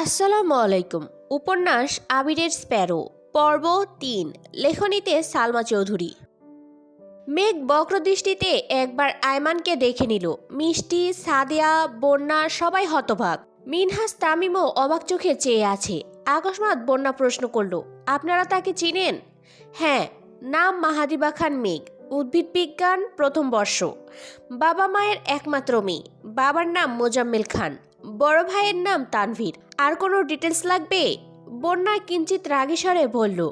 আসসালামু আলাইকুম। উপন্যাস আবিরের স্প্যারো, পর্ব তিন, লেখনীতে সালমা চৌধুরী। মেঘ বক্রদৃষ্টিতে একবার আয়মানকে দেখে নিল। মিষ্টি, সাদিয়া, বন্যা, সবাই হতবাক মিনহাস তামিমও অবাক চোখে চেয়ে আছে। আকস্মাৎ বন্যা প্রশ্ন করল, আপনারা তাকে চিনেন? হ্যাঁ নাম মাহাদিবা খান মেঘ, উদ্ভিদ বিজ্ঞান প্রথম বর্ষ। বাবা মায়ের একমাত্র মেয়ে, বাবার নাম মোজাম্মেল খান। বড় ভাইয়ের নাম তানভীর। আর কোনো ডিটেলস লাগবে? বন্যা কিঞ্চিত রাগী স্বরে বলল।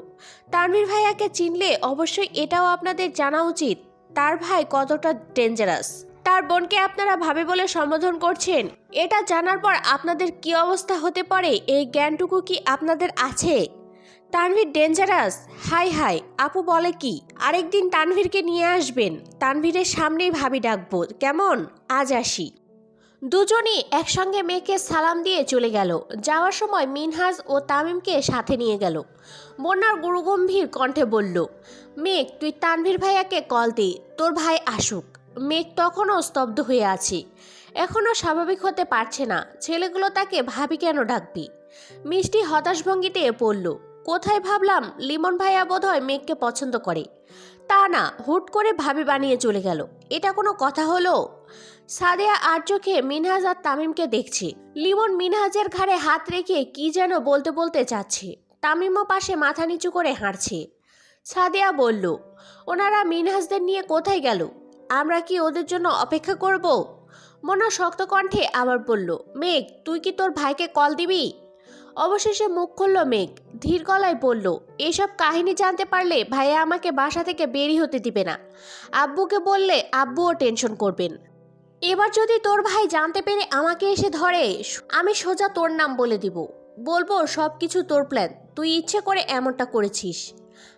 তানভীর ভাইয়াকে চিনলে অবশ্যই এটাও আপনাদের জানা উচিত। তার ভাই কতটা ডেঞ্জারাস তার বোনকে আপনারা ভাবে বলে সম্বোধন করছেন। এটা জানার পর আপনাদের কি অবস্থা হতে পারে? এই জ্ঞানটুকু কি আপনাদের আছে? তানভীর ডেঞ্জারাস হাই হাই, আপু বলে কি? আরেকদিন তানভীরকে নিয়ে আসবেন। তানভীরের সামনেই ভাবি ডাকবো। কেমন? আজ আসি। দুজনই একসঙ্গে মেয়েকে সালাম দিয়ে চলে গেল। যাওয়ার সময় মিনহাজ ও তামিমকে সাথে নিয়ে গেল। বন্যার গুরুগম্ভীর কণ্ঠে বলল, মেঘ, তুই তানভীর ভাইয়াকে কল দে, তোর ভাই আসুক। মেঘ তখনও স্তব্ধ হয়ে আছে। এখনও স্বাভাবিক হতে পারছে না, ছেলেগুলো তাকে ভাবি কেন ডাকবি? মিষ্টি হতাশ ভঙ্গিতে পড়ল কোথায় ভাবলাম লিমন ভাইয়া বোধহয় মেঘকে পছন্দ করে? তা না, হুট করে ভাবি বানিয়ে চলে গেল। এটা কোনো কথা হলো? সাদিয়া আর চোখে মিনহাজ আর তামিমকে দেখছে। লিমন মিনহাজের ঘাড়ে হাত রেখে কি যেন বলতে বলতে চাচ্ছে তামিমও পাশে মাথা নিচু করে হাঁটছে। সাদিয়া বলল, ওনারা মিনহাজদের নিয়ে কোথায় গেল? আমরা কি ওদের জন্য অপেক্ষা করব? মনা শক্ত কণ্ঠে আবার বলল, মেঘ, তুই কি তোর ভাইকে কল দিবি? অবশেষে মুখ খুলল মেঘ, ধীর গলায় বলল, এসব কাহিনী জানতে পারলে ভাইয়া আমাকে বাসা থেকে বেরি হতে দিবে না। আব্বুকে বললে আব্বুও টেনশন করবেন। এবার যদি তোর ভাই জানতে পেরে আমাকে এসে ধরে, আমি সোজা তোর নাম বলে দিব। বলব সব কিছু তোর প্ল্যান তুই ইচ্ছে করে এমনটা করেছিস।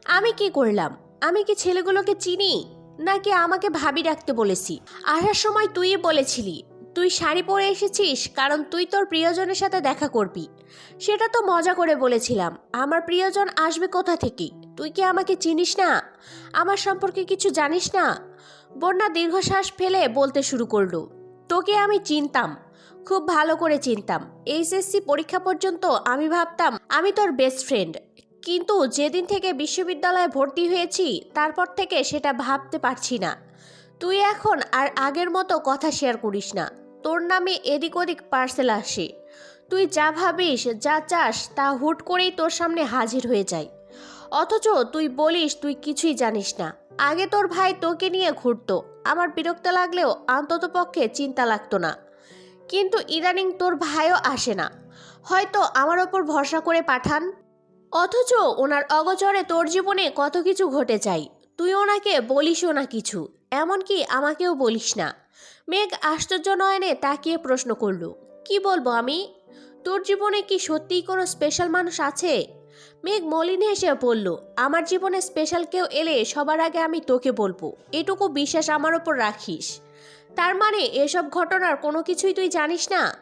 আমি কি করলাম? আমি কি ছেলেগুলোকে চিনি? নাকি আমাকে ভাবি রাখতে বলেছি? আসার সময় তুই বলেছিলি, তুই শাড়ি পরে এসেছিস, কারণ তুই তোর প্রিয়জনের সাথে দেখা করবি। সেটা তো মজা করে বলেছিলাম। আমার প্রিয়জন আসবে কোথা থেকে? তুই কি আমাকে চিনিস না? আমার সম্পর্কে কিছু জানিস না? বন্যা দীর্ঘশ্বাস ফেলে বলতে শুরু করল, তোকে আমি চিনতাম, খুব ভালো করে চিনতাম। এইচএসসি পরীক্ষা পর্যন্ত আমি ভাবতাম, আমি তোর বেস্ট ফ্রেন্ড কিন্তু যেদিন থেকে বিশ্ববিদ্যালয়ে ভর্তি হয়েছি, তারপর থেকে সেটা ভাবতে পারছি না। তুই এখন আর আগের মতো কথা শেয়ার করিস না। তোর নামে এদিক ওদিক পার্সেল আসে। তুই যা ভাবিস, যা চাস, তা হুট করেই তোর সামনে হাজির হয়ে যায়। অথচ তুই বলিস, তুই কিছুই জানিস না। আগে তোর ভাই তোকে নিয়ে ঘুরতো। আমার বিরক্ত লাগলেও অন্তত পক্ষে চিন্তা লাগতো না। কিন্তু ইদানিং তোর ভাইও আসে না। হয়তো আমার ওপর ভরসা করে পাঠান। অথচ ওনার অগচরে তোর জীবনে কত কিছু ঘটে যায়। তুই ওনাকে বলিসও না কিছু। এমনকি আমাকেও বলিস না। মেঘ আশ্চর্য নয়নে তাকিয়ে প্রশ্ন করল, কি বলব আমি? তোর জীবনে কি সত্যিই কোনো স্পেশাল মানুষ আছে? মেঘ মলিন হেসে বলল, আমার জীবনে স্পেশাল কেউ এলে সবার আগে আমি তোকে বলব। এটুকু বিশ্বাস আমার ওপর রাখিস। তার মানে এসব ঘটনার কোনো কিছুই তুই জানিস না?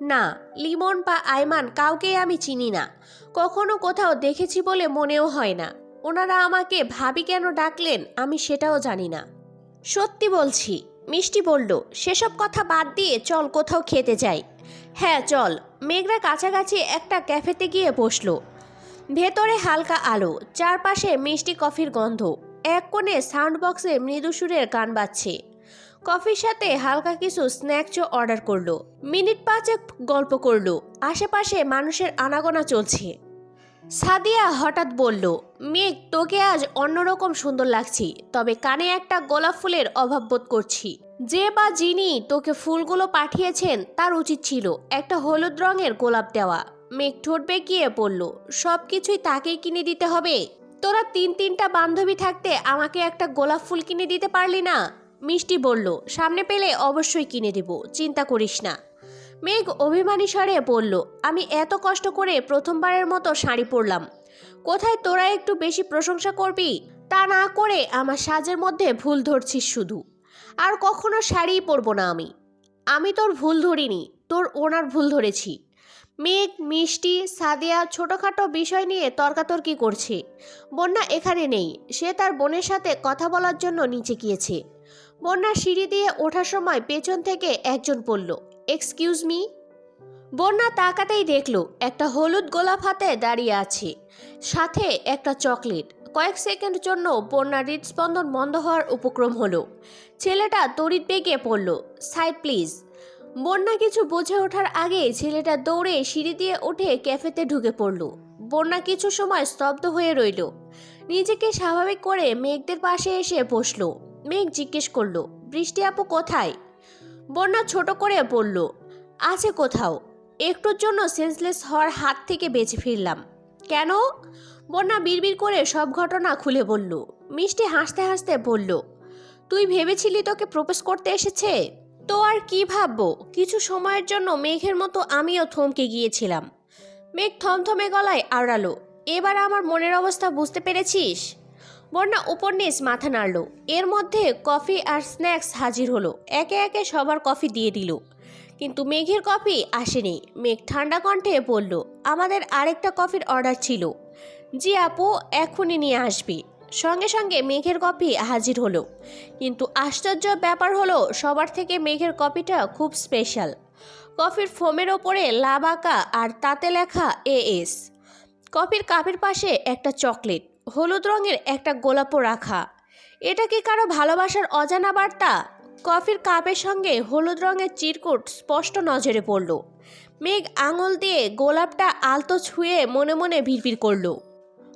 না, লিমন বা আইমান কাউকেই আমি চিনি না। কখনো কোথাও দেখেছি বলে মনেও হয় না। ওনারা আমাকে ভাবি কেন ডাকলেন আমি সেটাও জানি না। সত্যি বলছি। মিষ্টি বলল, সেসব কথা বাদ দিয়ে চল কোথাও খেতে যাই। হ্যাঁ চল। মেঘরা কাছাকাছি একটা ক্যাফেতে গিয়ে বসল। ভেতরে হালকা আলো, চারপাশে মিষ্টি কফির গন্ধ। এক কোণে সাউন্ড বক্সে মৃদু সুরের গান বাজছে। কফির সাথে হালকা কিছু স্ন্যাক্সও অর্ডার করল। মিনিট পাঁচেক গল্প করল। আশেপাশে মানুষের আনাগোনা চলছে। সাদিয়া হঠাৎ বলল, মেঘ, তোকে আজ অন্যরকম সুন্দর লাগছি। তবে কানে একটা গোলাপ ফুলের অভাব বোধ করছি। যে বা যিনি তোকে ফুলগুলো পাঠিয়েছেন তার উচিত ছিল একটা হলুদ রঙের গোলাপ দেওয়া। মেঘ ঠোঁট বেঁকিয়ে পড়ল সব কিছুই তাকেই কিনে দিতে হবে। তোরা তিন তিনটা বান্ধবী থাকতে আমাকে একটা গোলাপ ফুল কিনে দিতে পারলি না? মিষ্টি বলল, সামনে পেলে অবশ্যই কিনে দেব, চিন্তা করিস না। মেঘ অভিমানী স্বরে বলল, আমি এত কষ্ট করে প্রথমবারের মতো শাড়ি পরলাম। কোথায় তোরা একটু বেশি প্রশংসা করবি? তা না করে আমার সাজের মধ্যে ভুল ধরছিস শুধু। আর কখনো শাড়িই পরবো না আমি। আমি তোর ভুল ধরিনি, তোর ওনার ভুল ধরেছি। মেঘ, মিষ্টি, সাদিয়া ছোটোখাটো বিষয় নিয়ে তর্কাতর্কি করছে। বন্যা এখানে নেই। সে তার বোনের সাথে কথা বলার জন্য নিচে গিয়েছে। বন্যা সিঁড়ি দিয়ে ওঠার সময় পেছন থেকে একজন বলল এক্সকিউজ মি বন্যা তাকাতেই দেখল, একটা হলুদ গোলাপ হাতে দাঁড়িয়ে আছে। সাথে একটা চকলেট। কয়েক সেকেন্ড জন্য বন্যার হৃদস্পন্দন বন্ধ হওয়ার উপক্রম হলো। ছেলেটা তড়িৎ বেগে পড়ল সাইড প্লিজ বন্যা কিছু বোঝে ওঠার আগে ছেলেটা দৌড়ে সিঁড়ি দিয়ে উঠে ক্যাফেতে ঢুকে পড়ল। বন্যা কিছু সময় স্তব্ধ হয়ে রইল। নিজেকে স্বাভাবিক করে মেঘদের পাশে এসে বসল। মেঘ জিজ্ঞেস করল, বৃষ্টি আপু কোথায়? বন্যা ছোট করে বলল, আছে কোথাও। একটুর জন্য সেন্সলেস হওয়ার হাত থেকে বেঁচে ফিরলাম। কেন? বন্যা বিড়বিড় করে সব ঘটনা খুলে বলল। মিষ্টি হাসতে হাসতে বলল, তুই ভেবেছিলি তোকে প্রপোজ করতে এসেছে? তো আর কি ভাববো? কিছু সময়ের জন্য মেঘের মতো আমিও থমকে গিয়েছিলাম। মেঘ থমথমে গলায় আড়ালো এবার আমার মনের অবস্থা বুঝতে পেরেছিস? বন্যা উপন্যাস মাথা নাড়ল, এর মধ্যে কফি আর স্ন্যাক্স হাজির হলো, একে একে সবার কফি দিয়ে দিল। কিন্তু মেঘের কফি আসেনি, মেঘ ঠান্ডা কণ্ঠে বলল, আমাদের আরেকটা কফির অর্ডার ছিল। জি আপু, এখনই নিয়ে আসবি। সঙ্গে সঙ্গে মেঘের কপি হাজির হলো। কিন্তু আশ্চর্য ব্যাপার হলো, সবার থেকে মেঘের কপিটা খুব স্পেশাল কফির ফোমের ওপরে লাভ আঁকা আর তাতে লেখা এ এস কফির কাপের পাশে একটা চকলেট, হলুদ রঙের একটা গোলাপও রাখা। এটা কি কারও ভালোবাসার অজানা বার্তা? কফির কাপের সঙ্গে হলুদ রঙের চিরকুট স্পষ্ট নজরে পড়ল। মেঘ আঙুল দিয়ে গোলাপটা আলতো ছুঁয়ে মনে মনে ভিড়ভিড় করল।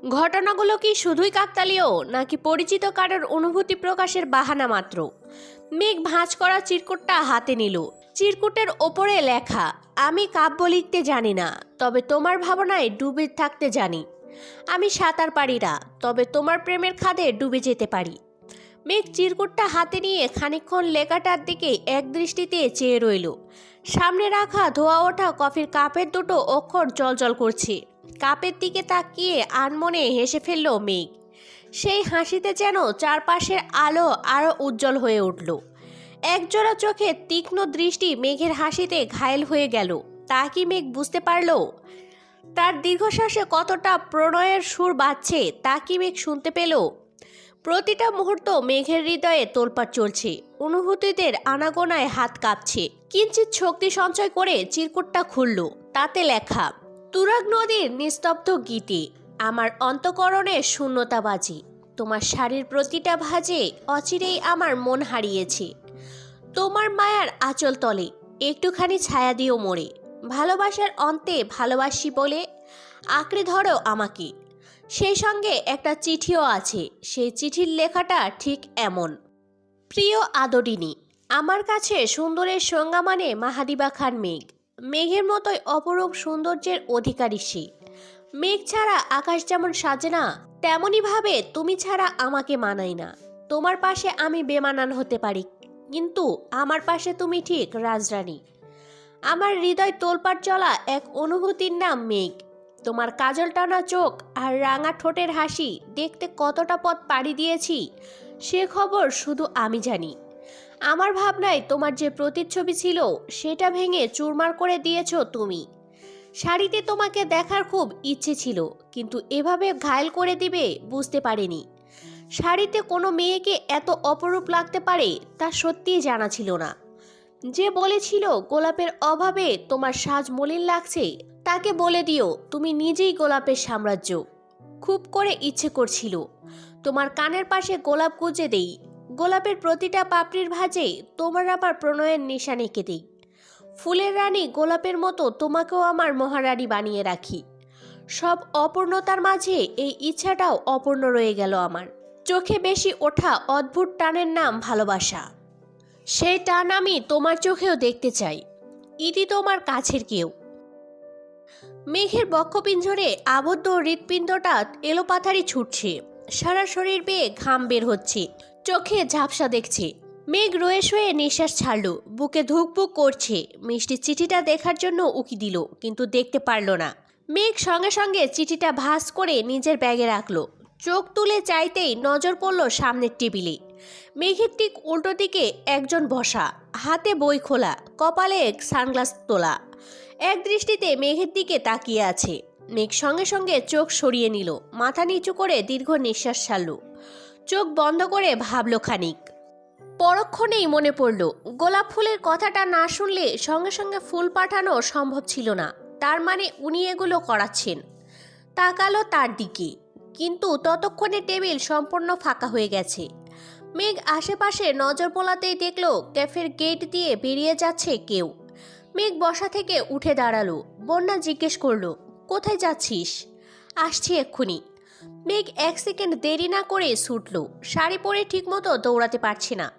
ঘটনাগুলো কি শুধুই কাকতালীয় নাকি পরিচিত কারোর অনুভূতি প্রকাশের বাহানা মাত্র? মেঘ ভাঁজ করা চিরকুটটা হাতে নিল। চিরকুটের ওপরে লেখা, আমি কাব্য লিখতে জানি না, তবে তোমার ভাবনায় ডুবে থাকতে জানি। আমি সাঁতার পারি না, তবে তোমার প্রেমের খাদে ডুবে যেতে পারি। মেঘ চিরকুটটা হাতে নিয়ে খানিকক্ষণ লেখাটার দিকে এক দৃষ্টিতে চেয়ে রইল। সামনে রাখা ধোয়া ওঠা কফির কাপের দুটো অক্ষর জলজল করছে। কাপের দিকে তাকিয়ে আনমনে হেসে ফেলল মেঘ। সেই হাসিতে যেন চারপাশের আলো আরও উজ্জ্বল হয়ে উঠল। একজোড়া চোখে তীক্ষ্ণ দৃষ্টি মেঘের হাসিতে ঘায়েল হয়ে গেল। তা কি মেঘ বুঝতে পারল? তার দীর্ঘশ্বাসে কতটা প্রণয়ের সুর বাজছে তা কি মেঘ শুনতে পেল? প্রতিটা মুহূর্ত মেঘের হৃদয়ে তোলপাড় চলছে। অনুভূতিদের আনাগোনায় হাত কাঁপছে। কিঞ্চিত শক্তি সঞ্চয় করে চিরকুটটা খুলল। তাতে লেখা তুরাগ নদীর নিস্তব্ধ গীতে, আমার অন্তকরণে শূন্যতা বাজে তোমার শাড়ির প্রতিটা ভাজে অচিরেই আমার মন হারিয়েছে। তোমার মায়ার আঁচল তলে, একটুখানি ছায়া দিও মোড়ে ভালোবাসার অন্তে ভালোবাসি বলে আঁকড়ে ধরো আমাকে। সেই সঙ্গে একটা চিঠিও আছে, সেই চিঠির লেখাটা ঠিক এমন। প্রিয় আদরিনী আমার কাছে সুন্দরের সংজ্ঞা মানে মাহাদিবা খান মেঘ মেঘের মতোই অপরূপ সৌন্দর্যের অধিকারী সে। মেঘ ছাড়া আকাশ যেমন সাজে না তেমনইভাবে তুমি ছাড়া আমাকে মানাই না। তোমার পাশে আমি বেমানান হতে পারি, কিন্তু আমার পাশে তুমি ঠিক রাজরানী। আমার হৃদয় তোলপাড় চলা এক অনুভূতির নাম মেঘ। তোমার কাজল টানা চোখ আর রাঙা ঠোঁটের হাসি দেখতে কতটা পথ পাড়ি দিয়েছি, সে খবর শুধু আমি জানি। আমার ভাবনায় তোমার যে প্রতিচ্ছবি ছিল, সেটা ভেঙে চুরমার করে দিয়েছ তুমি। শাড়িতে তোমাকে দেখার খুব ইচ্ছে ছিল, কিন্তু এভাবে ঘায়ল করে দিবে বুঝতে পারিনি। শাড়িতে কোনো মেয়েকে এত অপরূপ লাগতে পারে, তা সত্যিই জানা ছিল না। যে বলেছিল গোলাপের অভাবে তোমার সাজ মলিন লাগছে, তাকে বলে দিও, তুমি নিজেই গোলাপের সাম্রাজ্য। খুব করে ইচ্ছে করছিল। তোমার কানের পাশে গোলাপ গুজে দেই গোলাপের প্রতিটা পাপড়ির ভাজে তোমার আবার প্রণয়ের নিশান এঁকে দিই ফুলের রানী গোলাপের মতো তোমাকেও আমার মহারানী বানিয়ে রাখি। সব অপূর্ণতার মাঝে এই ইচ্ছাটাও অপূর্ণ রয়ে গেল আমার। চোখে বেশি ওঠা অদ্ভুত টানের নাম ভালোবাসা। সেই টান আমি তোমার চোখেও দেখতে চাই। ইতি তোমার কাছের কেউ। মেঘের বক্ষপিঞ্জরে আবদ্ধ হৃৎপিণ্ডটা এলোপাথারি ছুটছে। সারা শরীর বেয়ে ঘাম বের হচ্ছে। চোখে ঝাপসা দেখছে। মেঘ রয়ে শয়ে নিঃশ্বাস ছাড়ল। বুকে ধুকপুক করছে। মিষ্টি চিঠিটা দেখার জন্য উকি দিল, কিন্তু দেখতে পারল না। মেঘ সঙ্গে সঙ্গে চিঠিটা ভাস করে নিজের ব্যাগে রাখল। চোখ তুলে চাইতেই নজর পড়ল সামনের টেবিলে। মেঘের ঠিক উল্টো দিকে একজন বসা, হাতে বই খোলা, কপালে এক সানগ্লাস তোলা। এক দৃষ্টিতে মেঘের দিকে তাকিয়ে আছে। মেঘ সঙ্গে সঙ্গে চোখ সরিয়ে নিল, মাথা নিচু করে দীর্ঘ নিঃশ্বাস ছাড়ল। চোখ বন্ধ করে ভাবল খানিক। পরক্ষণেই মনে পড়ল, গোলাপ ফুলের কথাটা না শুনলে সঙ্গে সঙ্গে ফুল পাঠানো সম্ভব ছিল না। তার মানে উনি এগুলো করাচ্ছেন। তাকালো তার দিকে, কিন্তু ততক্ষণে টেবিল সম্পূর্ণ ফাঁকা হয়ে গেছে। মেঘ আশেপাশে নজর বোলাতেই দেখল, ক্যাফের গেট দিয়ে বেরিয়ে যাচ্ছে কেউ। মেঘ বসা থেকে উঠে দাঁড়াল, বন্যা জিজ্ঞেস করল, কোথায় যাচ্ছিস? আসছি এক্ষুনি। মেঘ এক সেকেন্ড দেরি না করে ছুটল। শাড়ি পরে ঠিকমতো দৌড়াতে পারছে না।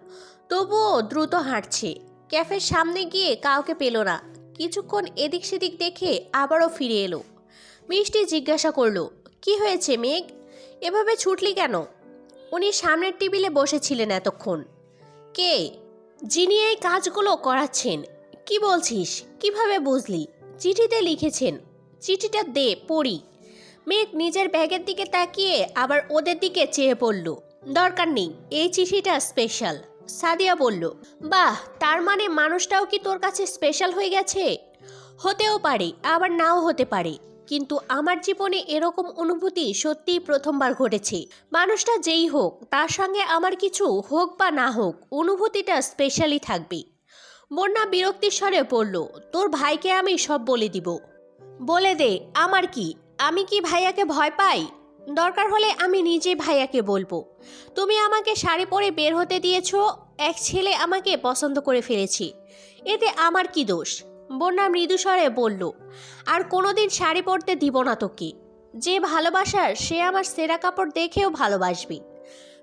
তবুও দ্রুত হাঁটছে। ক্যাফের সামনে গিয়ে কাউকে পেল না। কিছুক্ষণ এদিক সেদিক দেখে আবারও ফিরে এলো। মিষ্টি জিজ্ঞাসা করল, কি হয়েছে মেঘ? এভাবে ছুটলি কেন? উনি সামনের টেবিলে বসেছিলেন এতক্ষণ। কে? যিনি এই কাজগুলো করাচ্ছেন। কি বলছিস? কীভাবে বুঝলি? চিঠিতে লিখেছেন। চিঠিটা দে, পড়ি। মেঘ নিজের ব্যাগের দিকে তাকিয়ে আবার ওদের দিকে চেয়ে পড়ল। দরকার নেই, এই চিঠিটা স্পেশাল সাদিয়া বলল, বাহ, তার মানে মানুষটাও কি তোর কাছে স্পেশাল হয়ে গেছে? হতেও পারে, আবার নাও হতে পারে। কিন্তু আমার জীবনে এরকম অনুভূতি সত্যিই প্রথমবার ঘটেছে। মানুষটা যেই হোক, তার সঙ্গে আমার কিছু হোক বা না হোক, অনুভূতিটা স্পেশালি থাকবে। বন্যা বিরক্তির স্বরে পড়ল তোর ভাইকে আমি সব বলে দিব। বলে দে, আমার কি? আমি কি ভাইয়াকে ভয় পাই? দরকার হলে আমি নিজে ভাইয়াকে বলব। তুমি আমাকে শাড়ি পরে বের হতে দিয়েছ, এক ছেলে আমাকে পছন্দ করে ফেলেছি। এতে আমার কি দোষ? বন্যা মৃদুস্বরে বলল, আর কোনোদিন শাড়ি পরতে দিব না তোকে। যে ভালোবাসার, সে আমার সেরা কাপড় দেখেও ভালোবাসবি।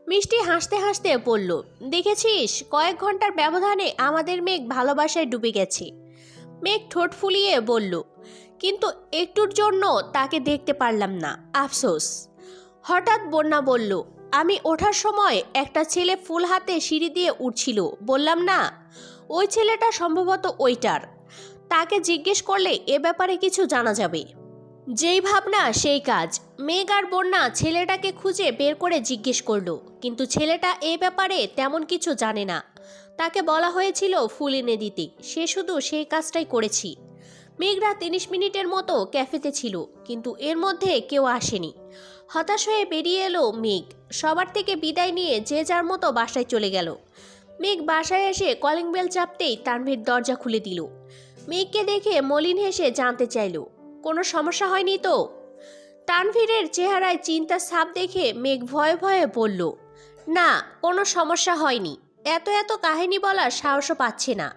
মিষ্টি হাসতে হাসতে বলল, দেখেছিস, কয়েক ঘণ্টার ব্যবধানে আমাদের মেঘ ভালোবাসায় ডুবে গেছে। মেঘ ঠোঁট ফুলিয়ে বলল কিন্তু একটুর জন্য তাকে দেখতে পারলাম না, আফসোস। হঠাৎ বন্যা বলল, আমি ওঠার সময় একটা ছেলে ফুল হাতে সিঁড়ি দিয়ে উঠছিল, বললাম না, ওই ছেলেটা সম্ভবত ওইটার। তাকে জিজ্ঞেস করলে এ ব্যাপারে কিছু জানা যাবে। যেই ভাবনা, সেই কাজ। মেঘ আর বন্যা ছেলেটাকে খুঁজে বের করে জিজ্ঞেস করল, কিন্তু ছেলেটা এ ব্যাপারে তেমন কিছু জানে না। তাকে বলা হয়েছিল ফুল এনে দিতে। সে শুধু সেই কাজটাই করেছি। মেঘরা তিরিশ মিনিটের মতো ক্যাফেতে ছিল, কিন্তু এর মধ্যে কেউ আসেনি। হতাশ হয়ে বেরিয়ে এলো মেঘ। সবার থেকে বিদায় নিয়ে যে যার মতো বাসায় চলে গেল। মেঘ বাসায় এসে কলিং বেল চাপতেই তানভীর দরজা খুলে দিল। মেঘকে দেখে মলিন হেসে জানতে চাইল, কোনো সমস্যা হয়নি তো? তানভীরের চেহারায় চিন্তার ছাপ দেখে মেঘ ভয়ে ভয়ে বলল, না, কোনো সমস্যা হয়নি। এত এত কাহিনী বলার সাহসও পাচ্ছে না।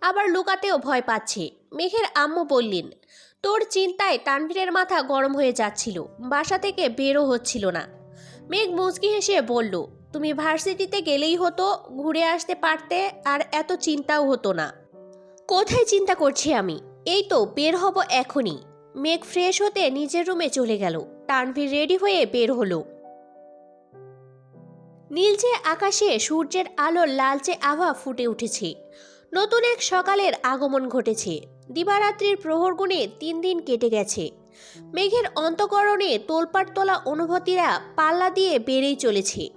আবার লুকাতেও ভয় পাচ্ছে। মেঘের আম্মু বললেন, তোর চিন্তায় তানভীরের মাথা গরম হয়ে যাচ্ছিল, বাসা থেকে বেরও হচ্ছিল না। মেঘ মুচকি হেসে বলল, তুমি ভার্সিটিতে গেলেই হতো, ঘুরে আসতে পারতে, আর এত চিন্তাও হতো না। কোথায় চিন্তা করছি আমি? এই তো, বের হব এখনই। মেঘ ফ্রেশ হতে নিজের রুমে চলে গেল। তানভীর রেডি হয়ে বের হলো। নীলচে আকাশে সূর্যের আলোর লালচে আভা ফুটে উঠেছে। নতুন এক সকালের আগমন ঘটেছে। দিবারাত্রির প্রহর গুণে তিন দিন কেটে গেছে। মেঘের অন্তকরণে তোলপাট তোলা অনুভূতিরা পাল্লা দিয়ে বেড়েই চলেছে।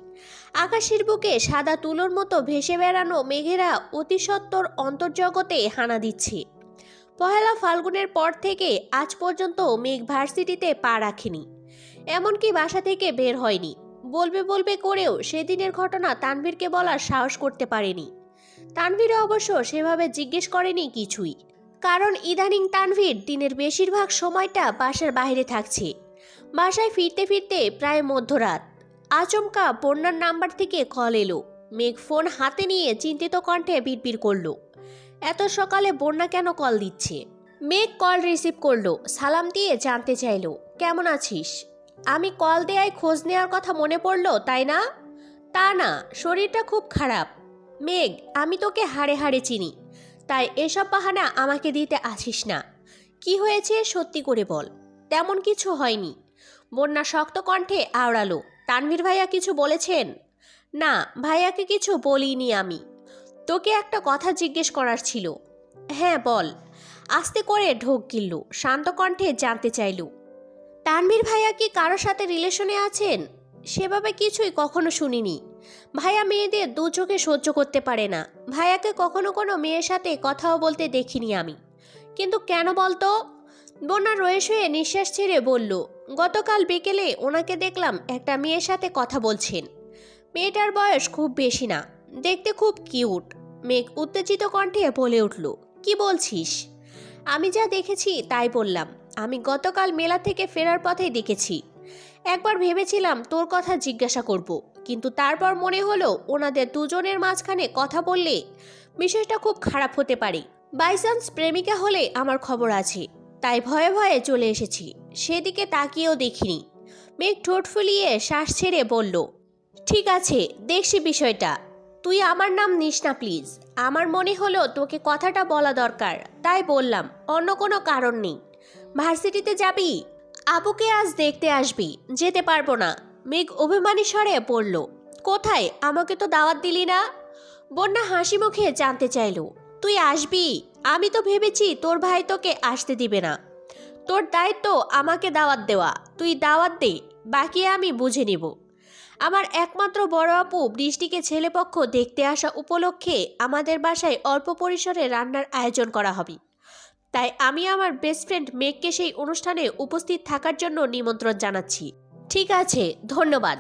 আকাশের বুকে সাদা তুলোর মতো ভেসে বেড়ানো মেঘেরা অতিসত্বর অন্তর্জগতে হানা দিচ্ছে। পহেলা ফাল্গুনের পর থেকে আজ পর্যন্ত মেঘ ভার্সিটিতে পা রাখেনি। এমনকি বাসা থেকে বের হয়নি। বলবে বলবে করেও সেদিনের ঘটনা তানভীরকে বলার সাহস করতে পারেনি। তানভীর অবশ্য সেভাবে জিজ্ঞেস করেনি কিছুই। কারণ ইদানিং তানভীর দিনের বেশিরভাগ সময়টা বাসার বাইরে থাকছে। বাসায় ফিরতে ফিরতে প্রায় মধ্যরাত। আচমকা বন্যার নাম্বার থেকে কল এলো। মেঘ ফোন হাতে নিয়ে চিন্তিত কণ্ঠে বিড়বিড় করল। এত সকালে বন্যা কেন কল দিচ্ছে? মেঘ কল রিসিভ করল, সালাম দিয়ে জানতে চাইলো, কেমন আছিস? আমি কল দেয়ায় খোঁজ নেওয়ার কথা মনে পড়ল, তাই না? তা না, শরীরটা খুব খারাপ। মেঘ, আমি তোকে হাড়ে হাড়ে চিনি। তাই এসব বাহানা আমাকে দিতে আসিস না। কি হয়েছে সত্যি করে বল। তেমন কিছু হয়নি। বন্যা শক্ত কণ্ঠে আওড়ালো, তানভীর ভাইয়া কিছু বলেছেন? না, ভাইয়াকে কিছু বলিনি আমি। তোকে একটা কথা জিজ্ঞেস করার ছিল। হ্যাঁ বল। আস্তে করে ঢোক গিলল, শান্ত কণ্ঠে জানতে চাইল। তানভীর ভাইয়া কি কারোর সাথে রিলেশনে আছেন? সেভাবে কিছুই কখনো শুনিনি। ভাইয়া মেয়েদের দু চোখে সহ্য করতে পারে না। ভাইয়াকে কখনো কোনো মেয়ের সাথে কথাও বলতে দেখিনি আমি। কিন্তু কেন বলতো? বন্যা রয়ে শুয়ে নিঃশ্বাস ছেড়ে বলল, গতকাল বিকেলে ওনাকে দেখলাম একটা মেয়ের সাথে কথা বলছেন। মেয়েটার বয়স খুব বেশি না, দেখতে খুব কিউট। মেঘ উত্তেজিত কণ্ঠে বলে উঠল, কি বলছিস? আমি যা দেখেছি তাই বললাম। আমি গতকাল মেলা থেকে ফেরার পথেই দেখেছি। একবার ভেবেছিলাম তোর কথা জিজ্ঞাসা করব। কিন্তু তারপর মনে হলো ওনাদের দুজনের মাঝখানে কথা বললে বিষয়টা খুব খারাপ হতে পারে। বাইচান্স প্রেমিকা হলে আমার খবর আছে, তাই ভয়ে ভয়ে চলে এসেছি, সেদিকে তাকিয়েও দেখিনি। মেঘ ঠোঁট ফুলিয়ে শ্বাস ছেড়ে বলল, ঠিক আছে, দেখছি বিষয়টা। তুই আমার নাম নিস না প্লিজ। আমার মনে হলো তোকে কথাটা বলা দরকার, তাই বললাম, অন্য কোনো কারণ নেই। ভার্সিটিতে যাবি? আপুকে আজ দেখতে আসবি, যেতে পারব না। মেঘ অভিমানী স্বরে পড়ল, কোথায়? আমাকে তো দাওয়াত দিলি না? বন্যা হাসি মুখে জানতে চাইলো, তুই আসবি? আমি তো ভেবেছি তোর ভাই তোকে আসতে দিবে না। তোর দায়িত্ব আমাকে দাওয়াত দেওয়া, তুই দাওয়াত দে, বাকি আমি বুঝে নিব। আমার একমাত্র বড় আপু বৃষ্টিকে ছেলেপক্ষ দেখতে আসা উপলক্ষে আমাদের বাসায় অল্প পরিসরে রান্নার আয়োজন করা হবে। তাই আমি আমার বেস্ট ফ্রেন্ড মেঘকে সেই অনুষ্ঠানে উপস্থিত থাকার জন্য নিমন্ত্রণ জানাচ্ছি। ঠিক আছে, ধন্যবাদ।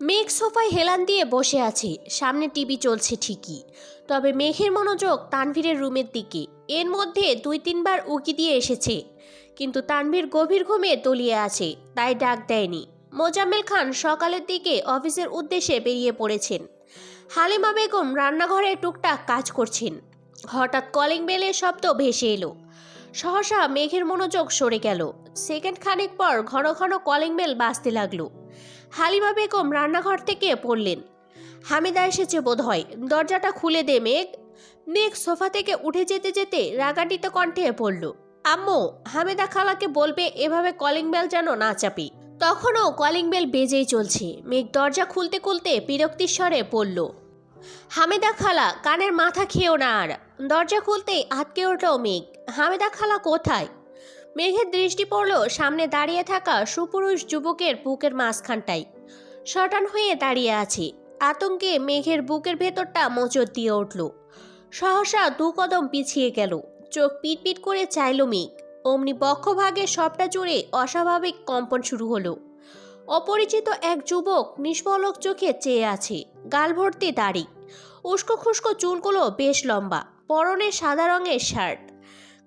মেঘ সোফায় হেলান দিয়ে বসে আছে, সামনে টিভি চলছে ঠিকই। তবে মেঘের মনোযোগ তানভীরের রুমের দিকে, এর মধ্যে দুই তিনবার উকি দিয়ে এসেছে। কিন্তু তানভীর গভীর ঘুমে তলিয়ে আছে, তাই ডাক দেয়নি। মোজাম্মেল খান সকালের দিকে অফিসের উদ্দেশ্যে বেরিয়ে পড়েছেন। হালিমা বেগম রান্নাঘরে টুকটাক কাজ করছেন। হঠাৎ কলিং বেলের শব্দ ভেসে এলো। সহসা মেঘের মনোযোগ সরে গেল। সেকেন্ড খানিক পর ঘন ঘন কলিং বেল বাজতে লাগল। হালিমা বেগম রান্নাঘর থেকে পড়লেন। হামিদা এসেছে বোধ হয় দরজাটা খুলে দে মেঘ। মেঘ সোফা থেকে উঠে যেতে যেতে রাগাটিতে কণ্ঠে পড়ল আম্মু, হামিদা খালাকে বলবে এভাবে কলিং বেল যেন না চাপি। তখনও কলিং বেল বেজেই চলছে। মেঘ দরজা খুলতে খুলতে বিরক্তির স্বরে পড়ল হামেদা খালা, কানের মাথা খেয়েও না আর। দরজা খুলতেই আটকে উঠল মেঘ। হামেদা খালা কোথায়? মেঘের দৃষ্টি পড়ল সামনে দাঁড়িয়ে থাকা সুপুরুষ যুবকের বুকের মাঝখানটাই শটান হয়ে দাঁড়িয়ে আছে। আতঙ্কে মেঘের বুকের ভেতরটা মোচড় দিয়ে উঠল। সহসা দু কদম পিছিয়ে গেল। চোখ পিটপিট করে চাইল মেঘ। অমনি বক্ষভাগে সবটা জুড়ে অস্বাভাবিক কম্পন শুরু হলো। অপরিচিত এক যুবক নিষ্পলক চোখে চেয়ে আছে। গাল ভর্তি দাড়ি। উস্কো খুস্কো চুলগুলো বেশ লম্বা। পরনে সাদা রঙের শার্ট।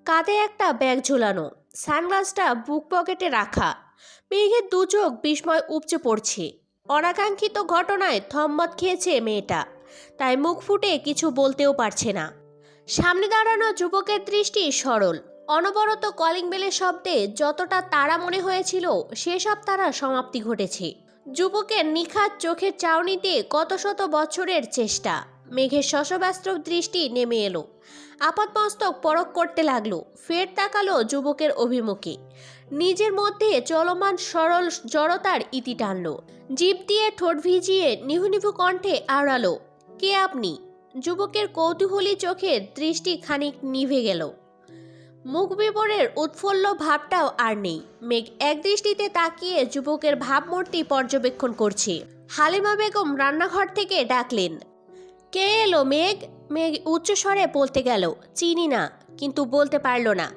কাঁধে একটা ব্যাগ ঝুলানো, সানগ্লাসটা বুক পকেটে রাখা। মেঘের দু চোখ বিস্ময় উপচে পড়ছে। অনাকাঙ্ক্ষিত ঘটনায় থম্মত খেয়েছে মেয়েটা, তাই মুখ ফুটে কিছু বলতেও পারছে না। সামনে দাঁড়ানো যুবকের দৃষ্টি সরল। অনবরত কলিং বেলের শব্দে যতটা তারা মনে হয়েছিল, সেসব তারা সমাপ্তি ঘটেছে। যুবকের নিখাত চোখের চাউনিতে কত শত বছরের চেষ্টা। মেঘের শশব্যস্ত দৃষ্টি নেমে এলো। আপাতমস্তক পরক করতে লাগল। ফের তাকালো যুবকের অভিমুখে। নিজের মধ্যে চলমান সরল জড়তার ইতি টানল। জিভ দিয়ে ঠোঁট ভিজিয়ে নিহু নিভু কণ্ঠে আড়ালো কে আপনি? যুবকের কৌতূহলী চোখের দৃষ্টি খানিক নিভে গেল। মুখ বিবরের উৎফুল্ল ভাবটাও আর নেই। মেঘ একদৃষ্টিতে তাকিয়ে যুবকের ভাবমূর্তি পর্যবেক্ষণ করছে। হালিমা বেগম রান্নাঘর থেকে ডাকলেন কে এলো? মেঘ? মেঘ উচ্চস্বরে বলতে গেল, চিনি না, কিন্তু বলতে পারল না।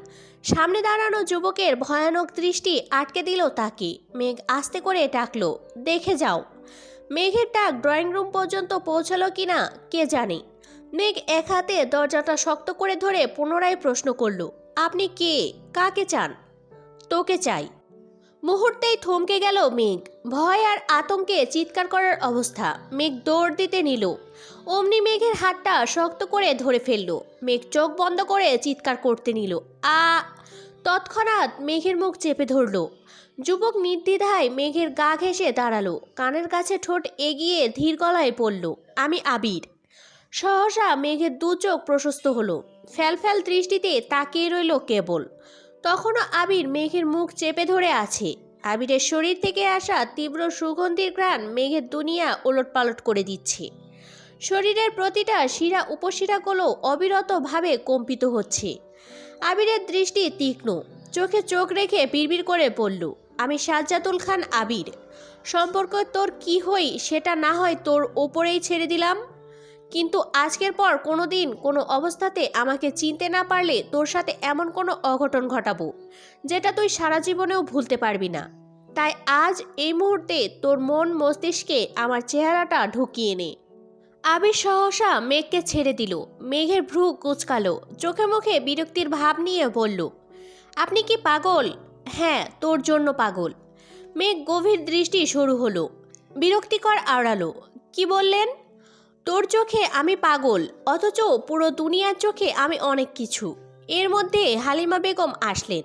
সামনে দাঁড়ানো যুবকের ভয়ানক দৃষ্টি আটকে দিল তাকে। মেঘ আস্তে করে ডাকলো, দেখে যাও। মেঘের ডাক ড্রয়িং রুম পর্যন্ত পৌঁছালো কি না, কে জানে? মেঘ এক হাতে দরজাটা শক্ত করে ধরে পুনরায় প্রশ্ন করল, আপনি কে? কাকে চান? তোকে চাই। মুহূর্তেই থমকে গেল মেঘ। ভয় আর আতঙ্কে চিৎকার করার অবস্থা। মেঘ দৌড় দিতে নিল। অমনি মেঘের হাতটা শক্ত করে ধরে ফেলল। মেঘ চোখ বন্ধ করে চিৎকার করতে নিল। আ! তৎক্ষণাৎ মেঘের মুখ চেপে ধরল। যুবক নির্দ্বিধায় মেঘের গা ঘেঁষে দাঁড়াল। কানের কাছে ঠোঁট এগিয়ে ধীর গলায় পড়ল আমি আবির। সহসা মেঘের দু চোখ প্রশস্ত হলো। ফ্যালফ্যাল দৃষ্টিতে তাকিয়ে রইল কেবল। তখনও আবির মেঘের মুখ চেপে ধরে আছে। আবিরের শরীর থেকে আসা তীব্র সুগন্ধির ঘ্রাণ মেঘের দুনিয়া ওলটপালট করে দিচ্ছে। শরীরের প্রতিটা শিরা উপশিরাগুলো অবিরতভাবে কম্পিত হচ্ছে। আবিরের দৃষ্টি তীক্ষ্ণ, চোখে চোখ রেখে বিড়বিড় করে পড়ল আমি সাজ্জাতুল খান আবির। সম্পর্ক তোর কি হই সেটা না হয় তোর ওপরেই ছেড়ে দিলাম। কিন্তু আজকের পর কোনো দিন কোনো অবস্থাতে আমাকে চিনতে না পারলে তোর সাথে এমন কোনো অঘটন ঘটাবো, যেটা তুই সারা জীবনেও ভুলতে পারবি না। তাই আজ এই মুহূর্তে তোর মন মস্তিষ্কে আমার চেহারাটা ঢুকিয়ে নে। আবির সহসা মেঘকে ছেড়ে দিল। মেঘের ভ্রু কুচকালো। চোখে মুখে বিরক্তির ভাব নিয়ে বলল, আপনি কি পাগল? হ্যাঁ তোর জন্য পাগল। মেঘ গভীর দৃষ্টি শুরু হলো। বিরক্তিকর আড়ালো, কি বললেন? তোর চোখে আমি পাগল, অথচ পুরো দুনিয়ার চোখে আমি অনেক কিছু। এর মধ্যে হালিমা বেগম আসলেন।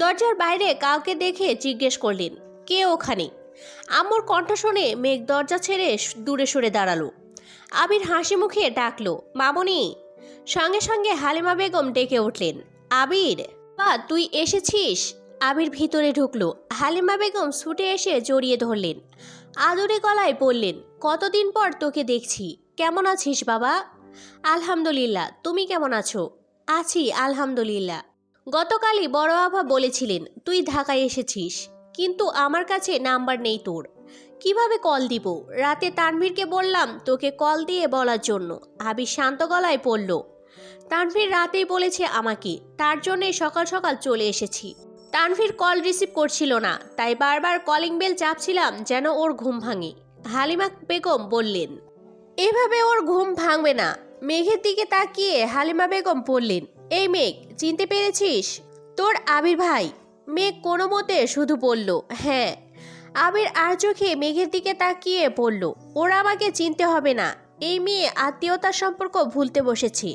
দরজার বাইরে কাউকে দেখে জিজ্ঞেস করলেন, কে ওখানে? আম্মুর কণ্ঠ শুনে মেঘ দরজা ছেড়ে দূরে সরে দাঁড়াল। আবির হাসি মুখে ডাকলো, মামনি। সঙ্গে সঙ্গে হালিমা বেগম ডেকে উঠলেন, আবির। বা তুই এসেছিস? আবির ভিতরে ঢুকলো, হালিমা বেগম ছুটে এসে জড়িয়ে ধরলেন, আদরে গলায় বললেন, কতদিন পর তোকে দেখছি, কেমন আছিস বাবা? আলহামদুলিল্লাহ, তুমি কেমন আছো? আছি, আলহামদুলিল্লাহ। গতকালই বড় আভা বলেছিলেন, তুই ঢাকায় এসেছিস, কিন্তু আমার কাছে নাম্বার নেই তোর। কীভাবে কল দিব? রাতে তানভীরকে বললাম তোকে কল দিয়ে বলার জন্য। আবির শান্ত গলায় পড়ল তানভীর রাতেই বলেছে আমাকে, তার জন্যই সকাল সকাল চলে এসেছি। তানভীর কল রিসিভ করছিল না, তাই বারবার কলিং বেল চাপছিলাম যেন ওর ঘুম ভাঙে। হালিমা বেগম বললেন, এভাবে ওর ঘুম ভাঙবে না। মেঘের দিকে তাকিয়ে হালিমা বেগম বললেন, এই মেঘ, চিনতে পেরেছিস? তোর আবির ভাই। মেঘ কোনো মতে শুধু বলল হ্যাঁ। আবির আর চোখে মেঘের দিকে তাকিয়ে পড়ল। ওরা আমাকে চিনতে হবে না। এই মেয়ে আত্মীয়তার সম্পর্ক ভুলতে বসেছে।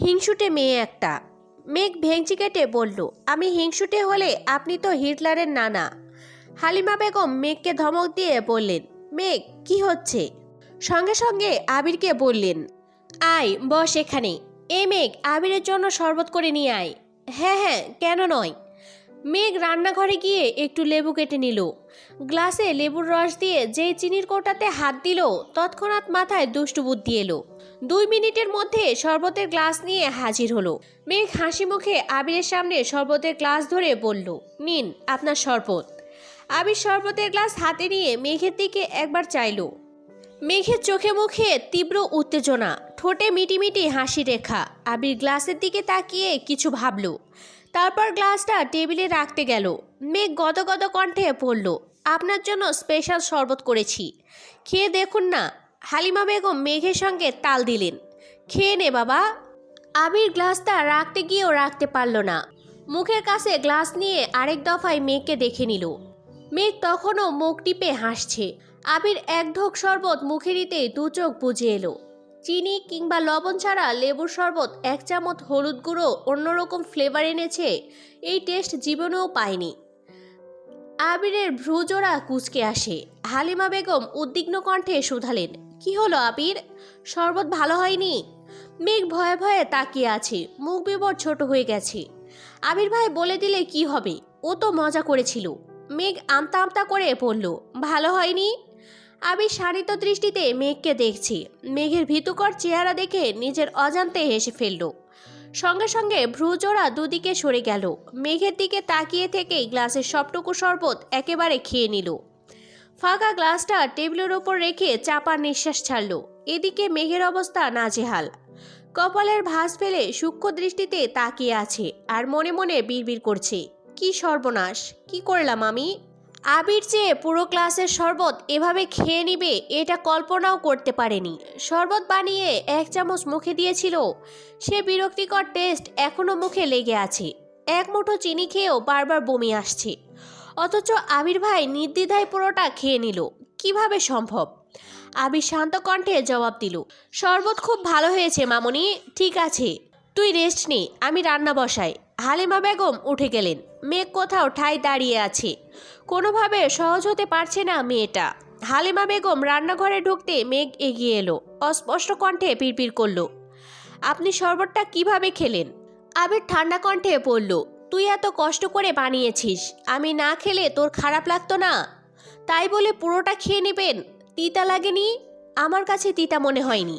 হিংসুটে মেয়ে একটা। মেঘ ভেংচি কেটে বলল, আমি হিংসুটে হলে আপনি তো হিটলারের নানা। হালিমা বেগম মেঘকে ধমক দিয়ে বললেন, মেঘ, কি হচ্ছে? সঙ্গে সঙ্গে আবিরকে বললেন, আয়, বস এখানে। এ মেঘ, আবিরের জন্য শরবত করে নিয়ে আয়। হ্যাঁ হ্যাঁ কেন নয়? মেঘ রান্নাঘরে গিয়ে একটু লেবু কেটে নিল। গ্লাসে লেবুর রস দিয়ে যেই চিনির কোটাতে হাত দিল, তৎক্ষণাৎ মাথায় দুষ্টু বুদ্ধি এলো। দুই মিনিটের মধ্যে শরবতের গ্লাস নিয়ে হাজির হলো। মেঘ হাসি মুখে আবিরের সামনে শরবতের গ্লাস ধরে বলল, নিন আপনার শরবত। আবির শরবতের গ্লাস হাতে নিয়ে মেঘের দিকে একবার চাইলো। মেঘের চোখে মুখে তীব্র উত্তেজনা ঠোঁটে মিটিমিটি হাসি রেখা। আবির গ্লাসের দিকে তাকিয়ে কিছু ভাবল। তারপর গ্লাসটা টেবিলে রাখতে গেল। মেঘ গদগদ কণ্ঠে পড়ল আপনার জন্য স্পেশাল শরবত করেছি। খেয়ে দেখুন না। হালিমা বেগম মেঘের সঙ্গে তাল দিলেন, খেয়ে নে বাবা। আবির গ্লাসটা রাখতে গিয়েও রাখতে পারল না। মুখের কাছে গ্লাস নিয়ে আরেক দফায় মেঘকে দেখে নিল। মেঘ তখনও মুখ টিপে হাসছে। আবির এক ঢোক শরবত মুখে নিতেই দু চোখ বুঝে এলো। চিনি কিংবা লবণ ছাড়া লেবুর শরবত এক চামচ হলুদ গুঁড়ো অন্যরকম ফ্লেভার এনেছে। এই টেস্ট জীবনেও পায়নি আবিরের ভ্রুজোড়া কুচকে আসে। হালিমা বেগম উদ্বিগ্ন কণ্ঠে শুধালেন, কি হলো আবির? শরবত ভালো হয়নি? মেঘ ভয়ে ভয়ে তাকিয়ে আছে। মুখ বিবর ছোট হয়ে গেছে। আবির ভাই বলে দিলে কি হবে? ও তো মজা করেছিল। মেঘ আমতা আমতা করে পড়ল ভালো হয়নি? আবির শানিত দৃষ্টিতে মেঘকে দেখছি। মেঘের ভীতুকর চেহারা দেখে নিজের অজান্তে হেসে ফেলল। সঙ্গে সঙ্গে ভ্রুজোড়া দুদিকে সরে গেল। মেঘের দিকে তাকিয়ে থেকেই গ্লাসের সবটুকু শরবত একেবারে খেয়ে নিল। ফাঁকা গ্লাসটা টেবিলের ওপর রেখে চাপা নিঃশ্বাস ছাড়ল। এদিকে মেঘের অবস্থা নাজেহাল। কপালের ভাঁজ ফেলে সূক্ষ্ম দৃষ্টিতে তাকিয়ে আছে আর মনে মনে বিড়বিড় করছে, কি সর্বনাশ, কি করলাম আমি? আবির চেয়ে পুরো ক্লাসের শরবত এভাবে খেয়ে নিবে, এটা কল্পনাও করতে পারেনি। শরবত বানিয়ে এক চামচ মুখে দিয়েছিল। সে বিরক্তিকর টেস্ট এখনও মুখে লেগে আছে। এক মুঠো চিনি খেয়েও বারবার বমি আসছে। অথচ আবির ভাই নির্দ্বিধায় পুরোটা খেয়ে নিল। কীভাবে সম্ভব? আবির শান্ত কণ্ঠে জবাব দিল, শরবত খুব ভালো হয়েছে মামনি, ঠিক আছে। তুই রেস্ট নে, আমি রান্না বসাই। হালিমা বেগম উঠে গেলেন। মেঘ কোথাও ঠাই দাঁড়িয়ে আছে। কোনোভাবে সহজ হতে পারছে না মেয়েটা। হালিমা বেগম রান্নাঘরে ঢুকতে মেঘ এগিয়ে এলো। অস্পষ্ট কণ্ঠে পিড়পিড় করল। আপনি শরবতটা কীভাবে খেলেন? আবির ঠান্ডা কণ্ঠে পড়ল তুই এত কষ্ট করে বানিয়েছিস, আমি না খেলে তোর খারাপ লাগতো না? তাই বলে পুরোটা খেয়ে নেবেন? তিতা লাগেনি? আমার কাছে তিতা মনে হয়নি।